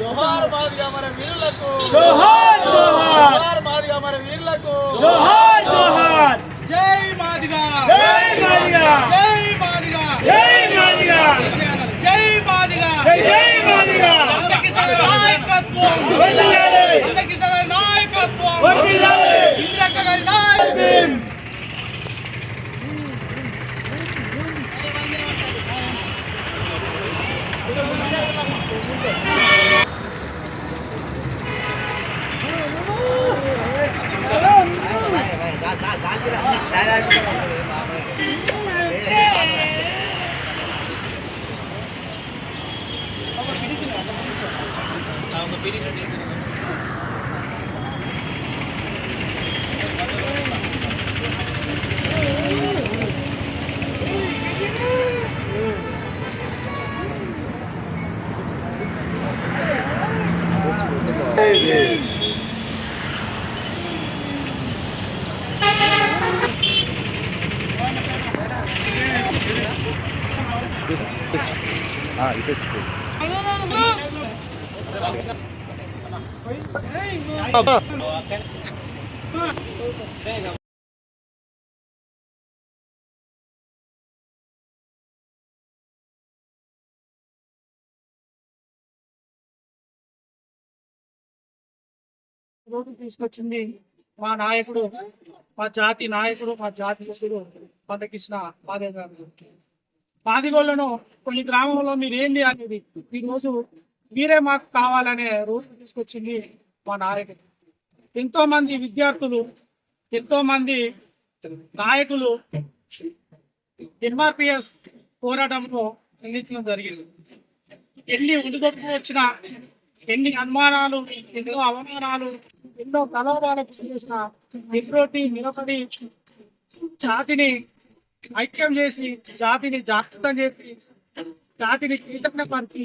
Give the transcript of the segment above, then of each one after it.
జోహార్ మాదిగా మన వీరులకు జోహార్ జోహార్ మాదిగా మన వీరులకు జోహార్ జోహార్. జై మాదిగా. జై మాదిగా. జై మాదిగా. జై మాదిగా. జై మాదిగా. జై మాదిగా. నాయకత్వం. 아, 이거 치고. రోజు తీసుకొచ్చింది మా నాయకుడు మా జాతి నాయకుడు మా జాతి సభ్యుడు పండకృష్ణ మాదేవ్ గారు. పాదిగోళ్ళను కొన్ని గ్రామంలో మీరేంటి అనేది ఈరోజు మీరే మాకు కావాలనే రోజు తీసుకొచ్చింది మా నాయకుడు. ఎంతో మంది విద్యార్థులు ఎంతో మంది నాయకులు ఎంఆర్పిఎస్ పోరాటంలో నిందించడం జరిగింది. ఎన్ని ఒడిదొడుకు వచ్చినా ఎన్ని అనుమానాలు ఎన్నో అవమానాలు ఎన్నో ప్రలోభాలకు చేసిన నిద్రోటి నిలబడి జాతిని ఐక్యం చేసి జాతిని జాగ్రత్త చేసి జాతిని కీటకపరిచి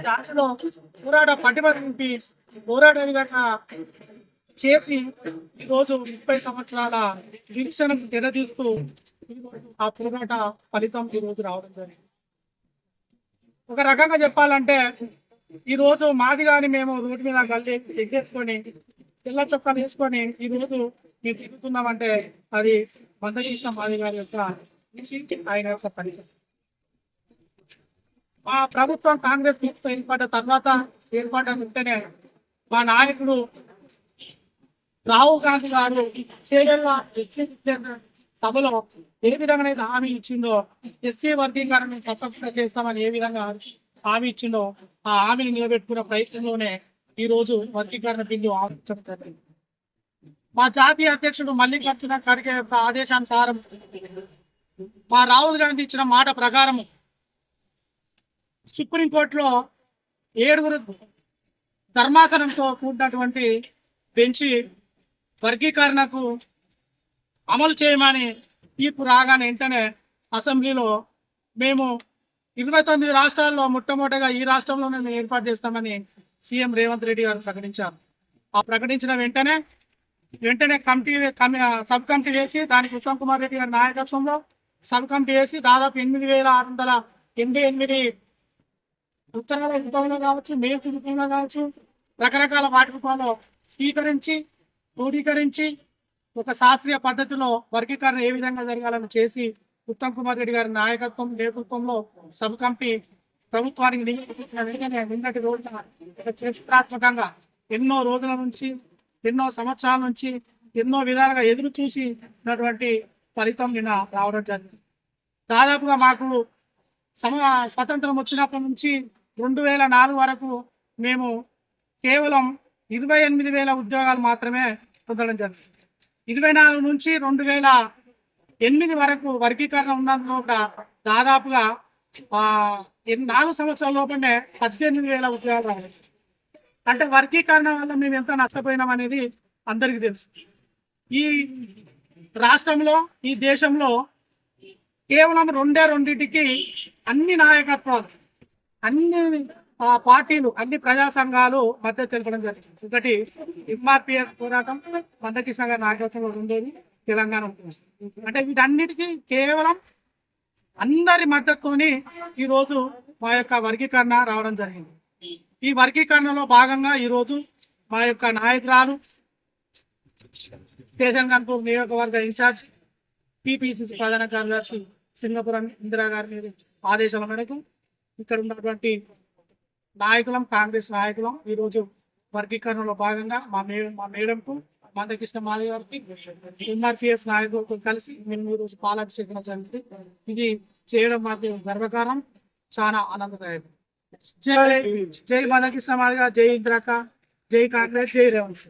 జాతిలో పోరాట పటిమ నింపి పోరాట విధంగా చేసి ఈరోజు ముప్పై సంవత్సరాల దీక్షను తెరదీస్తూ ఆ పోరాట ఫలితం ఈరోజు రావడం జరిగింది. ఒక రకంగా చెప్పాలంటే ఈ రోజు మాది కానీ మేము రోడ్డు మీద గల్లి ఎగ్గేసుకొని తెల్ల చొక్కాలు వేసుకొని ఈ రోజు మేము తిరుగుతున్నామంటే అది మందకృష్ణ మాది గారి యొక్క ఆయన యొక్క ఫలితం మా ప్రభుత్వం కాంగ్రెస్ ప్రభుత్వం ఏర్పడ్డ తర్వాత ఏర్పడ్డ వెంటనే మా నాయకుడు రాహుల్ గాంధీ గారు చేయాల సభలో ఏ విధంగా అయితే హామీ ఇచ్చిందో ఎస్సీ వర్గీకరణ తప్పకుండా చేస్తామని ఏ విధంగా హామీ ఇచ్చిందో ఆ హామీని నిలబెట్టుకున్న ప్రయత్నంలోనే ఈ రోజు వర్గీకరణ బిల్లు ఆమోదించడం జరిగింది. మా జాతీయ అధ్యక్షుడు మల్లికార్జున ఖర్గే యొక్క ఆదేశానుసారం మా రాహుల్ గాంధీ ఇచ్చిన మాట ప్రకారం సుప్రీంకోర్టులో ఏడుగురు ధర్మాసనంతో కూడినటువంటి పెంచి వర్గీకరణకు అమలు చేయమని తీర్పు రాగానే వెంటనే అసెంబ్లీలో మేము ఇరవై తొమ్మిది రాష్ట్రాల్లో మొట్టమొదటిగా ఈ రాష్ట్రంలోనే మేము ఏర్పాటు చేస్తామని సీఎం రేవంత్ రెడ్డి గారు ప్రకటించారు. ఆ ప్రకటించిన వెంటనే వెంటనే కమిటీ కమి సబ్ కమిటీ వేసి దానికి ఉత్తమ్ కుమార్ రెడ్డి గారి నాయకత్వంలో సబ్ కమిటీ వేసి దాదాపు ఎనిమిది వేల ఆరు వందల ఎనభై ఎనిమిది ఉత్తరాల రూపంలో కావచ్చు మెయిల్స్ రూపంలో కావచ్చు రకరకాల వాటి రూపంలో స్వీకరించి క్రోడీకరించి ఒక శాస్త్రీయ పద్ధతిలో వర్గీకరణ ఏ విధంగా జరగాలని చేసి ఉత్తమ్ కుమార్ రెడ్డి గారి నాయకత్వం నేతృత్వంలో సబ్ కమిటీ ప్రభుత్వానికి నిన్నటి రోజున ఒక చరిత్రాత్మకంగా ఎన్నో రోజుల నుంచి ఎన్నో సంవత్సరాల నుంచి ఎన్నో విధాలుగా ఎదురు చూసినటువంటి ఫలితం నిన్న రావడం జరిగింది. దాదాపుగా మాకు సమ స్వతంత్రం వచ్చినప్పటి నుంచి రెండు వేల నాలుగు వరకు మేము కేవలం ఇరవై ఎనిమిది వేల ఉద్యోగాలు మాత్రమే పొందడం జరిగింది. ఇరవై నాలుగు నుంచి రెండు వేల ఎనిమిది వరకు వర్గీకరణ ఉన్నందులో కూడా దాదాపుగా నాలుగు సంవత్సరాల లోపలనే పద్దెనిమిది వేల ఉద్యోగాలు రావాలి అంటే వర్గీకరణ వల్ల మేము ఎంత నష్టపోయినాం అనేది అందరికీ తెలుసు. ఈ రాష్ట్రంలో ఈ దేశంలో కేవలం రెండే రెండింటికి అన్ని నాయకత్వాలు. అన్ని ఆ, పార్టీలు అన్ని ప్రజా సంఘాలు మద్దతు తెలపడం జరిగింది. ఒకటి ఎంఆర్పిఎస్ పోరాటం మందకృష్ణ గారి నాయకత్వంలో ఉండేది తెలంగాణ అంటే వీటన్నిటికీ కేవలం అందరి మద్దతుని ఈరోజు మా యొక్క వర్గీకరణ రావడం జరిగింది. ఈ వర్గీకరణలో భాగంగా ఈరోజు మా యొక్క నాయకురాలు తేజంగన్పూర్ నియోజకవర్గ ఇన్ఛార్జ్ పిపిసిసి ప్రధాన కార్యదర్శి సింగపురం ఇందిరా గారి మీద ఆదేశాల మేరకు ఇక్కడ ఉన్నటువంటి నాయకులం కాంగ్రెస్ నాయకులం. ఈరోజు వర్గీకరణలో భాగంగా మా మే మా మేడంకు మందకృష్ణ మాది గారికి ఎంఆర్పిఎస్ నాయకులతో కలిసి మేము ఈరోజు పాలాభిషేకం జరిగింది. ఇది చేయడం మాకు గర్వకారం చాలా ఆనందదాయకం. జై జై మందకృష్ణ మాదిగా జై ఇంద్రాక జై కాంగ్రెస్ జై రేవంత్.